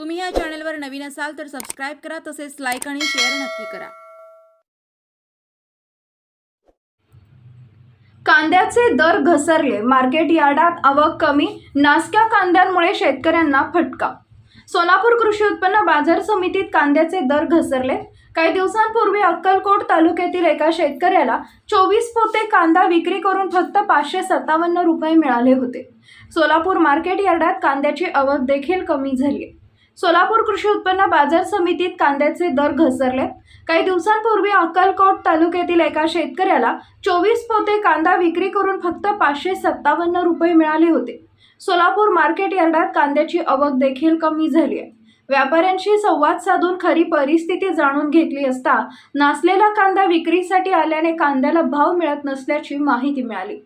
तुम्ही या चॅनलवर नवीन असाल तर सबस्क्राईब करा तसेच लाईक आणि शेअर नक्की करा. कांद्याचे दर घसरले. मार्केट यार्डात आवक कमी नासक्या कांद्यांमुळे शेतकऱ्यांना फटका. सोलापूर कृषी उत्पन्न बाजार समितीत कांद्याचे दर घसरले. काही दिवसांपूर्वी अक्कलकोट तालुक्यातील एका शेतकऱ्याला चोवीस पोते कांदा विक्री करून फक्त पाचशे सत्तावन्न रुपये मिळाले होते. सोलापूर मार्केट यार्डात कांद्याची आवक देखील कमी झाली सोलापूर कृषी उत्पन्न बाजार समितीत कांद्याचे दर घसरले. काही दिवसांपूर्वी अक्कलकोट तालुक्यातील एका शेतकऱ्याला चोवीस पोते कांदा विक्री करून फक्त पाचशे सत्तावन्न रुपये मिळाले होते. सोलापूर मार्केट यार्डात कांद्याची आवक देखील कमी झाली आहे. व्यापाऱ्यांशी संवाद साधून खरी परिस्थिती जाणून घेतली असता नासलेला कांदा विक्रीसाठी आल्याने कांद्याला भाव मिळत नसल्याची माहिती मिळाली.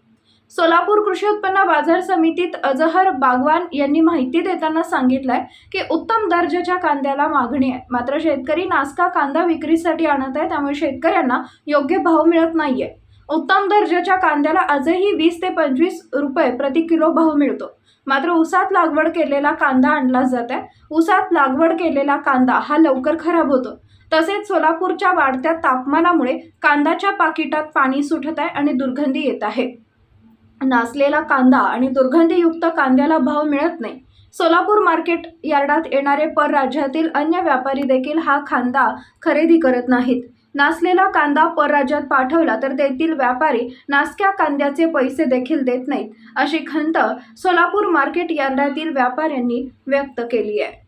सोलापूर कृषी उत्पन्न बाजार समितीत अजहर बागवान यांनी माहिती देताना सांगितलंय की उत्तम दर्जाच्या कांद्याला मागणी आहे. मात्र शेतकरी नासका कांदा विक्रीसाठी आणत आहे त्यामुळे शेतकऱ्यांना योग्य भाव मिळत नाहीये. उत्तम दर्जाच्या कांद्याला आजही वीस ते पंचवीस रुपये प्रति किलो भाव मिळतो. मात्र ऊसात लागवड केलेला कांदा आणला जात आहे. ऊसात लागवड केलेला कांदा हा लवकर खराब होतो. तसेच सोलापूरच्या वाढत्या तापमानामुळे कांद्याच्या पाकिटात पाणी सुटत आहे आणि दुर्गंधी येत आहे. नासलेला कांदा आणि दुर्गंधीयुक्त कांद्याला भाव मिळत नाही. सोलापूर मार्केट यार्डात येणारे परराज्यातील अन्य व्यापारी देखील हा कांदा खरेदी करत नाहीत. नासलेला कांदा परराज्यात पाठवला तर तेथील व्यापारी नासक्या कांद्याचे पैसे देखील देत नाहीत अशी खंत सोलापूर मार्केट यार्डातील व्यापाऱ्यांनी व्यक्त केली आहे.